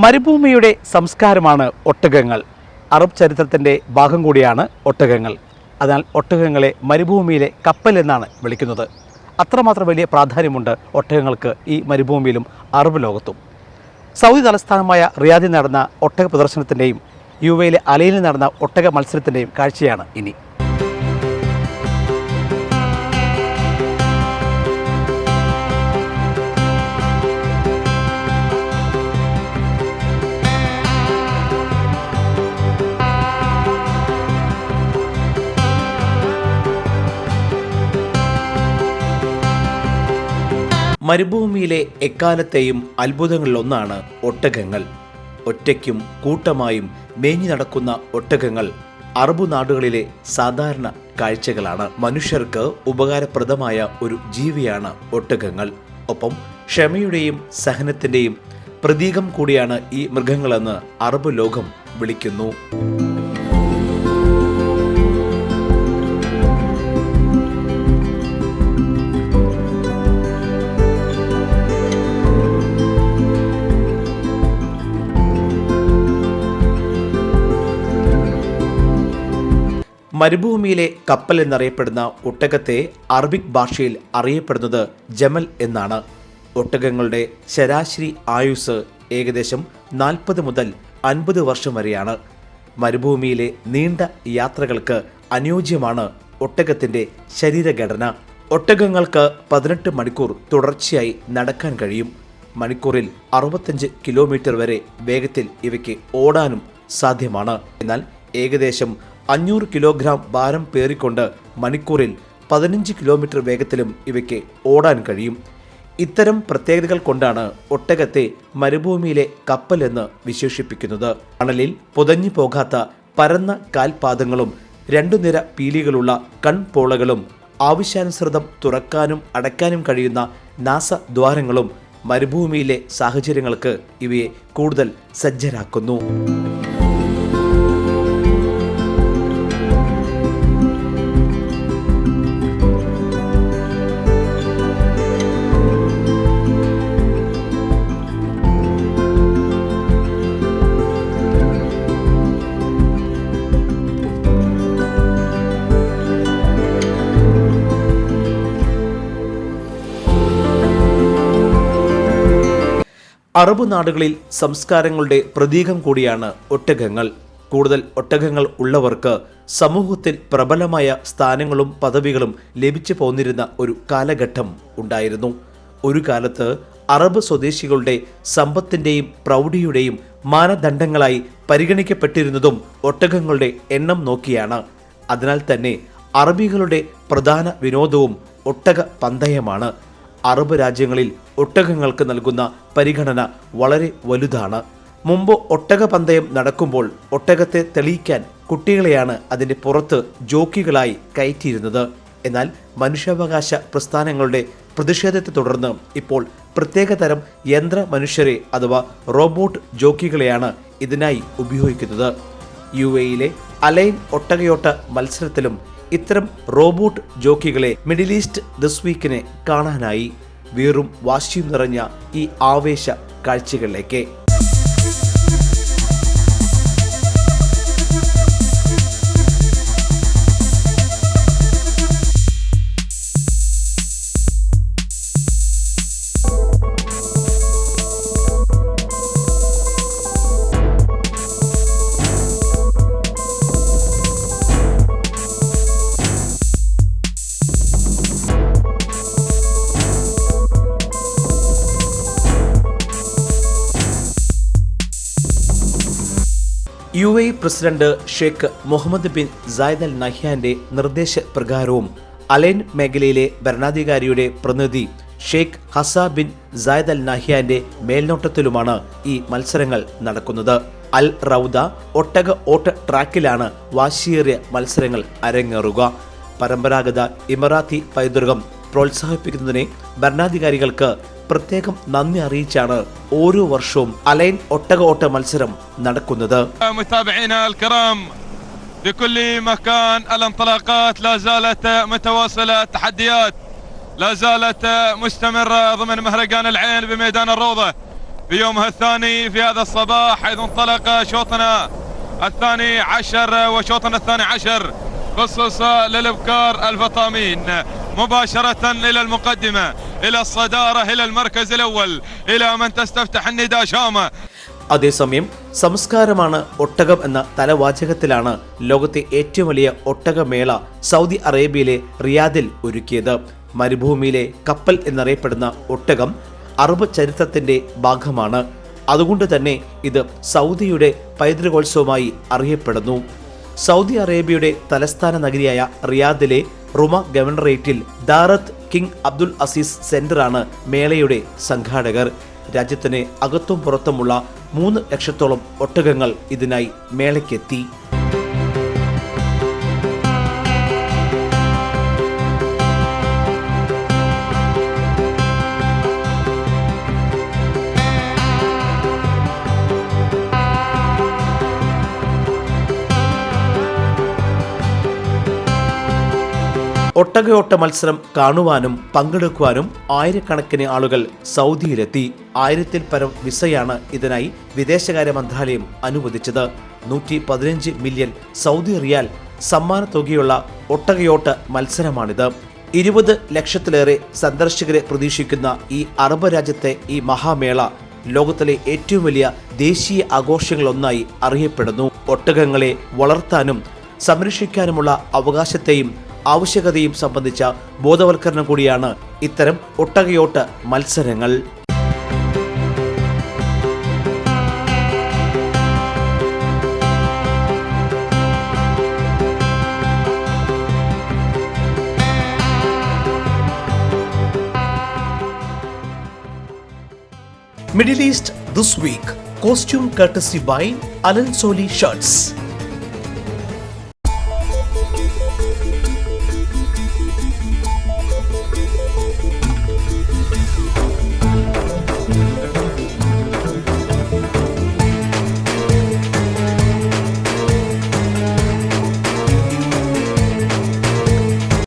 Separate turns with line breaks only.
മരുഭൂമിയുടെ സംസ്കാരമാണ് ഒട്ടകങ്ങൾ. അറബ് ചരിത്രത്തിന്റെ ഭാഗം കൂടിയാണ് ഒട്ടകങ്ങൾ. അതിനാൽ ഒട്ടകങ്ങളെ മരുഭൂമിയിലെ കപ്പൽ എന്നാണ് വിളിക്കുന്നത്. അത്രമാത്രം വലിയ പ്രാധാന്യമുണ്ട് ഒട്ടകങ്ങൾക്ക് ഈ മരുഭൂമിയിലും അറബ് ലോകത്തും. സൗദി തലസ്ഥാനമായ റിയാദിൽ നടന്ന ഒട്ടക പ്രദർശനത്തിന്റെയും യു എയിലെ അലയിൽ നടന്ന ഒട്ടക മത്സരത്തിന്റെയും കാഴ്ചയാണ് ഇനി. മരുഭൂമിയിലെ എക്കാലത്തെയും അത്ഭുതങ്ങളിലൊന്നാണ് ഒട്ടകങ്ങൾ. ഒറ്റയ്ക്കും കൂട്ടമായും മേഞ്ഞു നടക്കുന്ന ഒട്ടകങ്ങൾ അറബ് നാടുകളിലെ സാധാരണ കാഴ്ചകളാണ്. മനുഷ്യർക്ക് ഉപകാരപ്രദമായ ഒരു ജീവിയാണ് ഒട്ടകങ്ങൾ. ഒപ്പം ക്ഷമയുടെയും സഹനത്തിന്റെയും പ്രതീകം കൂടിയാണ് ഈ മൃഗങ്ങളെന്ന് അറബ് ലോകം വിളിക്കുന്നു. മരുഭൂമിയിലെ കപ്പൽ എന്നറിയപ്പെടുന്ന ഒട്ടകത്തെ അറബിക് ഭാഷയിൽ അറിയപ്പെടുന്നത് ജമൽ എന്നാണ്. ഒട്ടകങ്ങളുടെ ശരാശരി ആയുസ് ഏകദേശം നാൽപ്പത് മുതൽ അൻപത് വർഷം വരെയാണ്. മരുഭൂമിയിലെ നീണ്ട യാത്രകൾക്ക് അനുയോജ്യമാണ് ഒട്ടകത്തിന്റെ ശരീരഘടന. ഒട്ടകങ്ങൾക്ക് പതിനെട്ട് മണിക്കൂർ തുടർച്ചയായി നടക്കാൻ കഴിയും. മണിക്കൂറിൽ അറുപത്തഞ്ച് കിലോമീറ്റർ വരെ വേഗത്തിൽ ഇവയ്ക്ക് ഓടാനും സാധ്യമാണ്. എന്നാൽ ഏകദേശം അഞ്ഞൂറ് കിലോഗ്രാം ഭാരം പേറിക്കൊണ്ട് മണിക്കൂറിൽ പതിനഞ്ച് കിലോമീറ്റർ വേഗത്തിലും ഇവയ്ക്ക് ഓടാൻ കഴിയും. ഇത്തരം പ്രത്യേകതകൾ കൊണ്ടാണ് ഒട്ടകത്തെ മരുഭൂമിയിലെ കപ്പൽ എന്ന് വിശേഷിപ്പിക്കുന്നത്. അണലിൽ പുതഞ്ഞു പോകാത്ത പരന്ന കാൽപാദങ്ങളും രണ്ടു നിര പീലികളുള്ള കൺപോളകളും ആവശ്യാനുസൃതം തുറക്കാനും അടയ്ക്കാനും കഴിയുന്ന നാസദ്വാരങ്ങളും മരുഭൂമിയിലെ സാഹചര്യങ്ങൾക്ക് ഇവയെ കൂടുതൽ സജ്ജരാക്കുന്നു. അറബ് നാടുകളിൽ സംസ്കാരങ്ങളുടെ പ്രതീകം കൂടിയാണ് ഒട്ടകങ്ങൾ. കൂടുതൽ ഒട്ടകങ്ങൾ ഉള്ളവർക്ക് സമൂഹത്തിൽ പ്രബലമായ സ്ഥാനങ്ങളും പദവികളും ലഭിച്ചു പോന്നിരുന്ന ഒരു കാലഘട്ടം ഉണ്ടായിരുന്നു. ഒരു കാലത്ത് അറബ് സ്വദേശികളുടെ സമ്പത്തിന്റെയും പ്രൗഢിയുടെയും മാനദണ്ഡങ്ങളായി പരിഗണിക്കപ്പെട്ടിരുന്നതും ഒട്ടകങ്ങളുടെ എണ്ണം നോക്കിയാണ്. അതിനാൽ തന്നെ അറബികളുടെ പ്രധാന വിനോദവും ഒട്ടക പന്തയമാണ്. അറബ് രാജ്യങ്ങളിൽ ഒട്ടകങ്ങൾക്ക് നൽകുന്ന പരിഗണന വളരെ വലുതാണ്. മുമ്പ് ഒട്ടക പന്തയം നടക്കുമ്പോൾ ഒട്ടകത്തെ തെളിയിക്കാൻ കുട്ടികളെയാണ് അതിന്റെ പുറത്ത് ജോക്കികളായി കയറ്റിയിരുന്നത്. എന്നാൽ മനുഷ്യാവകാശ പ്രസ്ഥാനങ്ങളുടെ പ്രതിഷേധത്തെ തുടർന്ന് ഇപ്പോൾ പ്രത്യേകതരം യന്ത്ര മനുഷ്യരെ അഥവാ റോബോട്ട് ജോക്കികളെയാണ് ഇതിനായി ഉപയോഗിക്കുന്നത്. യു എയിലെ അലൈൻ ഒട്ടകയോട്ട മത്സരത്തിലും ഇത്തരം റോബോട്ട് ജോക്കികളെ മിഡിൽ ഈസ്റ്റ് ദിസ് വീക്കിനെ കാണാനായി വീറും വാശിയും നിറഞ്ഞ ഈ ആവേശ കാഴ്ചകളിലേക്ക് U A president Sheikh Mohammed bin Zayed Al നഹ്യാന്റെ നിർദ്ദേശപ്രകാരവും അലൈൻ മേഖലയിലെ ഭരണാധികാരിയുടെ പ്രതിനിധി Sheikh Hazza bin Zayed Al നഹ്യാന്റെ മേൽനോട്ടത്തിലുമാണ് ഈ മത്സരങ്ങൾ നടക്കുന്നത്. അൽ റൌദ ഒട്ടക ഓട്ട ട്രാക്കിലാണ് വാശിയേറിയ മത്സരങ്ങൾ അരങ്ങേറുക. പരമ്പരാഗത ഇമറാത്തി പൈതൃകം പ്രോത്സാഹിപ്പിക്കുന്നതിനെ ഭരണാധികാരികൾക്ക് പ്രത്യേകം നന്ദി അറിയിച്ചാണ് ഓരോ വർഷവും അലൈൻ ഒട്ടക ഓട്ട മത്സരം നടക്കുന്നത്
متابعينا الكرام في كل مكان الانطلاقات لا زالت متواصلة التحديات لا زالت مستمرة ضمن مهرجان العين بميدان الروضة في يومها الثاني في هذا الصباح حيث انطلق شوطنا الثاني عشر وشوطنا الثاني عشر خصص للابكار الفطامين مباشرة إلى المقدمة إلى الصدارة إلى المركز الأول إلى من تستفتح النداء شامة
അതേസമയം സംസ്കാരമാണ് ഒട്ടകം എന്ന തലവാചകത്തിലാണ് ലോകത്തെ ഏറ്റവും വലിയ ഒട്ടകമേള സൗദി അറേബ്യയിലെ റിയാദിൽ ഒരുക്കിയത് മരുഭൂമിയിലെ കപ്പൽ എന്നറിയപ്പെടുന്ന ഒട്ടകം അറബ് ചരിത്രത്തിന്റെ ഭാഗമാണ് അതുകൊണ്ട് തന്നെ ഇത് സൗദിയുടെ പൈതൃകോത്സവമായി അറിയപ്പെടുന്നു സൗദി അറേബ്യയുടെ തലസ്ഥാന നഗരിയായ റിയാദിലെ റുമ ഗവർണറേറ്റിൽ ദാറത്ത് കിങ് അബ്ദുൽ അസീസ് സെന്ററാണ് മേളയുടെ സംഘാടകർ. രാജ്യത്തിന് അകത്തും പുറത്തുമുള്ള മൂന്ന് ലക്ഷത്തോളം ഒട്ടകങ്ങൾ ഇതിനായി മേളയ്ക്കെത്തി. ഒട്ടകയോട്ട മത്സരം കാണുവാനും പങ്കെടുക്കുവാനും ആയിരക്കണക്കിന് ആളുകൾ സൗദിയിലെത്തി. ആയിരത്തിൽ പരം വിസയാണ് ഇതിനായി വിദേശകാര്യ മന്ത്രാലയം അനുവദിച്ചത്. നൂറ്റി പതിനഞ്ച് മില്യൺ സൗദി റിയാൽ സമ്മാന തുകയുള്ള ഒട്ടകയോട്ട മത്സരമാണിത്. ഇരുപത് ലക്ഷത്തിലേറെ സന്ദർശകരെ പ്രതീക്ഷിക്കുന്ന ഈ അറബ് രാജ്യത്തെ ഈ മഹാമേള ലോകത്തിലെ ഏറ്റവും വലിയ ദേശീയ ആഘോഷങ്ങളൊന്നായി അറിയപ്പെടുന്നു. ഒട്ടകങ്ങളെ വളർത്താനും സംരക്ഷിക്കാനുമുള്ള അവകാശത്തെയും ആവശ്യകതയും സംബന്ധിച്ച ബോധവൽക്കരണം കൂടിയാണ് ഇത്തരം ഒട്ടകയോട്ട് മത്സരങ്ങൾ. Middle east this week costume courtesy by Allen Solly shirts